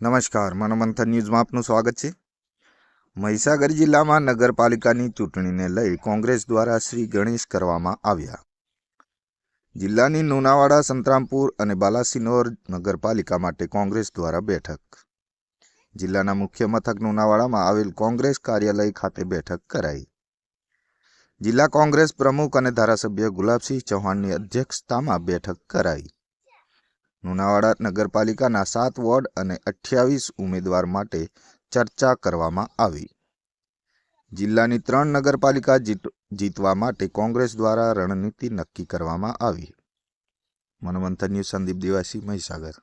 નમસ્કાર મનોમંથન ન્યૂઝમાં આપનું સ્વાગત છે. મહીસાગર જિલ્લામાં નગરપાલિકાની ચૂંટણીને લઈ કોંગ્રેસ દ્વારા શ્રી ગણેશ કરવામાં આવ્યા. જિલ્લાની નુનાવાડા, સંતરામપુર અને બાલાસિનોર નગરપાલિકા માટે કોંગ્રેસ દ્વારા બેઠક. જિલ્લાના મુખ્ય મથક નુનાવાડામાં આવેલ કોંગ્રેસ કાર્યાલય ખાતે બેઠક કરાઈ. જિલ્લા કોંગ્રેસ પ્રમુખ અને ધારાસભ્ય ગુલાબસિંહ ચૌહાણની અધ્યક્ષતામાં બેઠક કરાઈ. લુણાવાડા નગરપાલિકાના સાત વોર્ડ અને અઠ્યાવીસ ઉમેદવાર માટે ચર્ચા કરવામાં આવી. જિલ્લાની ત્રણ નગરપાલિકા જીતવા માટે કોંગ્રેસ દ્વારા રણનીતિ નક્કી કરવામાં આવી. મનમંથન ન્યૂઝ, સંદીપ દિવાસી, મહીસાગર.